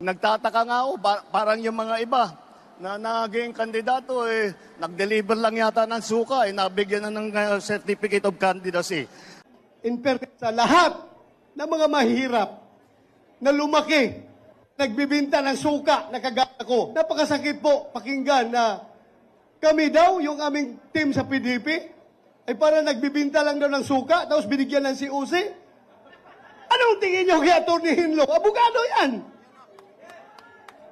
Nagtataka nga ako, pa- parang yung mga iba na naging kandidato, eh, nag-deliver lang yata ng suka, eh, nabigyan na ng uh, certificate of candidacy. in fairness sa lahat ng mga mahirap na lumaki, nagbibinta ng suka na kagaya ko. Napakasakit po pakinggan na kami daw, yung aming team sa PDP, ay para nagbibinta lang daw ng suka, tapos binigyan ng COC. Anong tingin nyo kay Atty. Hinlo? Abogado yan!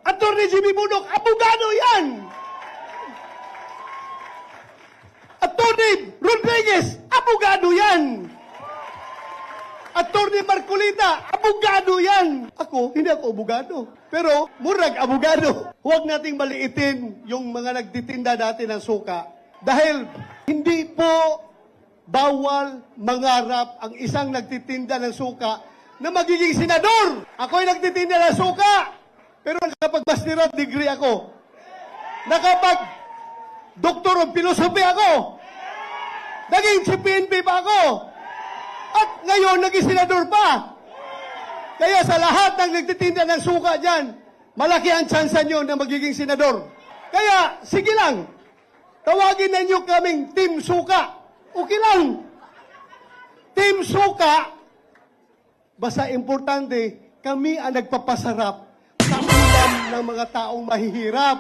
Atty. Jimmy Bunok, abogado yan! Atty. Rodriguez, abogado yan! Attorney Marcolita, abogado yan! Ako, hindi ako abogado. Pero, murag abogado. Huwag nating maliitin yung mga nagtitinda natin ng suka. Dahil, hindi po bawal mangarap ang isang nagtitinda ng suka na magiging senador. Ako'y nagtitinda ng suka. Pero nakapag-master of degree ako. Nakapag Doctor of Philosophy ako. Naging si PNP pa ako. At ngayon, naging senador pa. Kaya sa lahat ng nagtitinda ng suka dyan, malaki ang tsansa nyo na magiging senador. Kaya, sige lang. Tawagin na nyo kaming Team Suka. Okay lang. Team Suka, basta importante, kami ang nagpapasarap ng mga taong mahihirap.